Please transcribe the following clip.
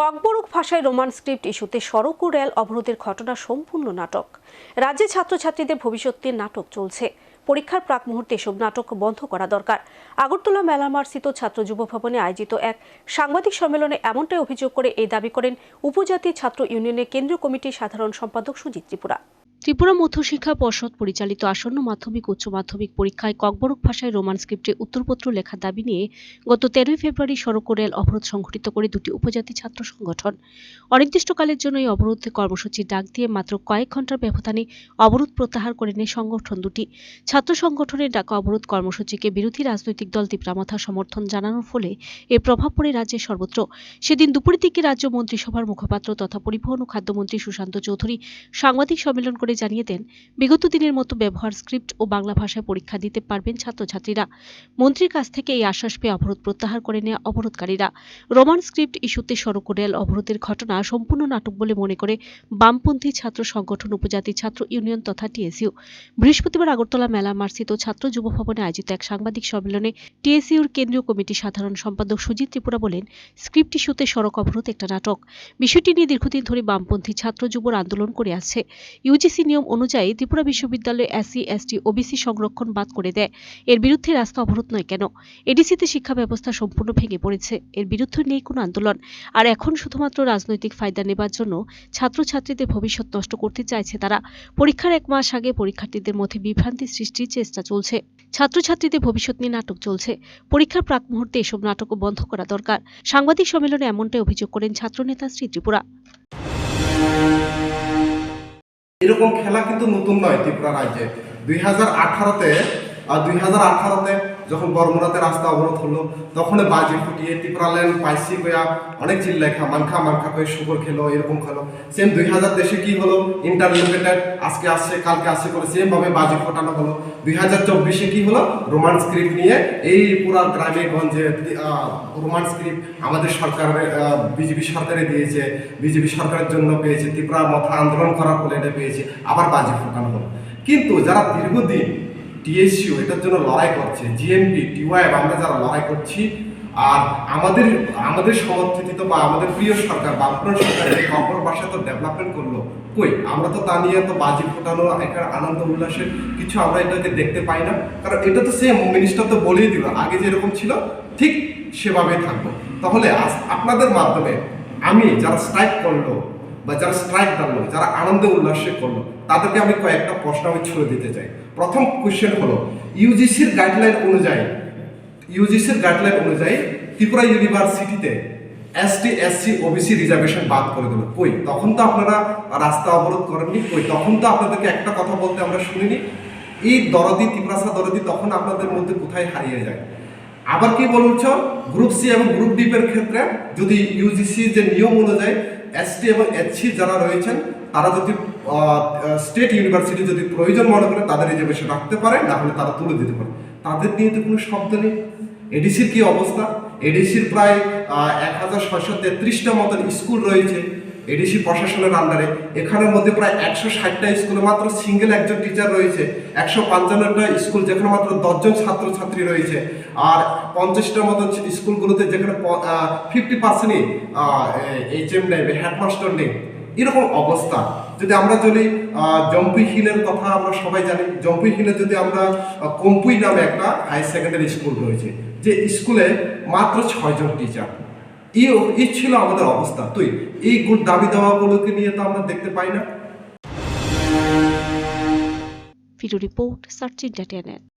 ককবরক ভাষায় Roman script ইস্যুতে সড়ক ও রেল অবরোধের ঘটনা সম্পূর্ণ নাটক। রাজ্যে ছাত্রছাত্রীদের ভবিষ্যৎ নিয়ে নাটক চলছে। পরীক্ষার প্রাক মুহূর্তে এসব নাটক বন্ধ করা দরকার। আগরতলা মেলামার্সিত ছাত্র যুব ভবনে আয়োজিত এক সাংবাদিক সম্মেলনে এমনটাই অভিযোগ করে এই দাবি করেন উপজাতি ছাত্র ইউনিয়নের কেন্দ্রীয় কমিটির সাধারণ সম্পাদক সুজিত ত্রিপুরা। ত্রিপুরা মধ্যশিক্ষা পর্ষদ পরিচালিত আসন্ন মাধ্যমিক উচ্চ মাধ্যমিক পরীক্ষায় ককবরক ভাষায় রোমান স্ক্রিপ্টে উত্তরপত্র লেখার দাবি নিয়ে গত তেরোই ফেব্রুয়ারি সড়ক রেল অবরোধ সংঘটিত করে দুটি উপজাতি ছাত্র সংগঠন। অনির্দিষ্টকালের জন্য এই অবরোধ কর্মসূচির ডাক দিয়ে মাত্র কয়েক ঘণ্টার ব্যবধানে অবরোধ প্রত্যাহার করে নেয় সংগঠন দুটি। ছাত্র সংগঠনের ডাকা অবরোধ কর্মসূচিকে বিরোধী রাজনৈতিক দল তীব্রামাথা সমর্থন জানানোর ফলে এর প্রভাব পড়ে রাজ্যের সর্বত্র। সেদিন দুপুরের দিকে রাজ্য মন্ত্রিসভার মুখপাত্র তথা পরিবহন ও খাদ্যমন্ত্রী সুশান্ত চৌধুরী সাংবাদিক সম্মেলন করে জানিয়ে দেন, বিগত দিনের মতো ব্যবহার স্ক্রিপ্ট ও বাংলা ভাষায় পরীক্ষা দিতে পারবেন ছাত্রছাত্রীরা। মন্ত্রীর কাছ থেকে এই আশ্বাস পেয়ে অবরোধ প্রত্যাহার করে নেয় অবরোধকারীরা। রোমান স্ক্রিপ্ট ইস্যুতে সড়ক রেল অবরোধের ঘটনা সম্পূর্ণ নাটক বলে মনে করে বামপন্থী ছাত্র সংগঠন উপজাতি ছাত্র ইউনিয়ন তথা টিএসইউ। বৃহস্পতিবার আগরতলা মেলা মার্সিত ছাত্র যুব ভবনে আয়োজিত এক সাংবাদিক সম্মেলনে টিএসইউর কেন্দ্রীয় কমিটির সাধারণ সম্পাদক সুজিত ত্রিপুরা বলেন, স্ক্রিপ্ট ইস্যুতে সড়ক অবরোধ একটা নাটক। বিষয়টি নিয়ে দীর্ঘদিন ধরে বামপন্থী ছাত্র যুবর আন্দোলন করে আসছে। ইউজিসি নিয়ম অনুযায়ী ত্রিপুরা বিশ্ববিদ্যালয়ে এসসি, এসটি, ওবিসি সংরক্ষণ বাদ করে দেয়। এর বিরুদ্ধে রাস্তা অবরোধ নয় কেন? এডিসিতে শিক্ষা ব্যবস্থা সম্পূর্ণ ভেঙে পড়েছে। এর বিরুদ্ধে নেই কোনো আন্দোলন। আর এখন শুধুমাত্র রাজনৈতিক ফায়দা নেবার জন্য ছাত্রছাত্রীদের ভবিষ্যৎ নষ্ট করতে চাইছে তারা। পরীক্ষার এক মাস আগে পরীক্ষার্থীদের মধ্যে বিভ্রান্তি সৃষ্টির চেষ্টা চলছে। ছাত্রছাত্রীদের ভবিষ্যৎ নিয়ে নাটক চলছে। পরীক্ষার প্রাক মুহূর্তে এসব নাটকও বন্ধ করা দরকার। সাংবাদিক সম্মেলনে এমনটাই অভিযোগ করেন ছাত্রনেতা শ্রী ত্রিপুরা। এরকম খেলা কিন্তু নতুন নয় ত্রিপুরা রাজ্যে। দুই হাজার আঠারোতে দুই হাজার আঠারোতে যখন বর্মরাতে রাস্তা অবরোধ হলো, তখন বাজি ফুটিয়ে ত্রিপুরা পাইসি কয়া অনেক চিল্লাইখা, মানখা মানখা কয়ে শুকর খেলো, এরকম খেলো। সেম দুই হাজার দেশে কি হলো? ইন্টারলিমিটেড আজকে আসছে, কালকে আসছে করে সেম ভাবে বাজি ফোটানো হলো। দুই হাজার চব্বিশে কি হলো? রোমান স্ক্রিপ্ট নিয়ে এই পুরা গ্রামে গঞ্জে রোমান স্ক্রিপ্ট আমাদের সরকারের বিজেপি সরকারে দিয়েছে। বিজেপি সরকারের জন্য পেয়েছে, ত্রিপুরা মাথা আন্দোলন করার ফলে এটা পেয়েছে। আবার বাজি ফোটানো হলো। কিন্তু যারা দীর্ঘদিন টিএসইউ এটার জন্য লড়াই করছে জিএমপি টিওয়াইব আমরা যারা লড়াই করছি, আর আমাদের আমাদের সমর্থিত বা আমাদের প্রিয় সরকার, বামফ্রন্ট সরকার কপর ভাষা তো ডেভেলপমেন্ট করল, কই? আমরা তো তা নিয়ে তো বাজি ফোটানো একটা আনন্দ উল্লাসের কিছু আমরা এটাকে দেখতে পাই না। কারণ এটা তো সেম মিনিস্টার তো বলেই দিল, আগে যেরকম ছিল, ঠিক সেভাবেই থাকব। তাহলে আপনাদের মাধ্যমে আমি যারা স্ট্রাইক করল বা যারা স্ট্রাইক ডাললো যারা আনন্দ উল্লাসে করল, তাদেরকে আমি কয়েকটা প্রশ্ন আমি ছুড়ে দিতে চাই। প্রথম কোয়েশ্চেন হলো ইউজিসির গাইডলাইন অনুযায়ী ইউজিসির গাইডলাইন অনুযায়ী ত্রিপুরা ইউনিভার্সিটিতে এসটি এসসি ওবিসি রিজার্ভেশন বাদ করে দিল। কই? তখন তো আপনারা রাস্তা অবরোধ করেননি। কই? তখন তো আপনাদেরকে একটা কথা বলতে আমরা শুনিনি। এই দরদি ত্রিপুরাসা দরদি তখন আপনাদের মধ্যে কোথায় হারিয়ে যায়? আবার কি বলছ গ্রুপ সি এবং গ্রুপ ডিপের ক্ষেত্রে যদি ইউজিসি যে নিয়ম অনুযায়ী এসটি এবং এসসি যারা রয়েছেন, তারা যদি স্টেট ইউনিভার্সিটি যদি প্রয়োজন মনে করে, তাদের রিজার্ভেশন রাখতে পারে, না হলে তারা তুলে দিতে পারে। তাদের নিয়ে তো কোনো শব্দ নেই। এডিসির কী অবস্থা? এডিসির প্রায় এক হাজার ছয়শো তেত্রিশটা মতন স্কুল রয়েছে। এডিসি প্রশাসনের আন্ডারে এখানের মধ্যে প্রায় একশো ষাটটা স্কুলে মাত্র সিঙ্গেল একজন টিচার রয়েছে। একশো পঞ্চান্নটা স্কুল যেখানে মাত্র দশজন ছাত্রছাত্রী রয়েছে। আর পঞ্চাশটার মতো স্কুলগুলোতে যেখানে ফিফটি পার্সেন্টই এইচ এম নেই হেডমাস্টার নেই। এরকম অবস্থা। যদি আমরা যদি আহ, জম্পুই হিলের কথা আমরা সবাই জানি জম্পুই হিলে যদি আমরা কম্পুই নামে একটা হাই সেকেন্ডারি স্কুল রয়েছে যে স্কুলে মাত্র ছয়জন টিচার এই ছিল আমাদের অবস্থা। তুই এই গুড দাবি দাওয়াগুলোকে নিয়ে তো আমরা দেখতে পাই না। Video report, search entertainment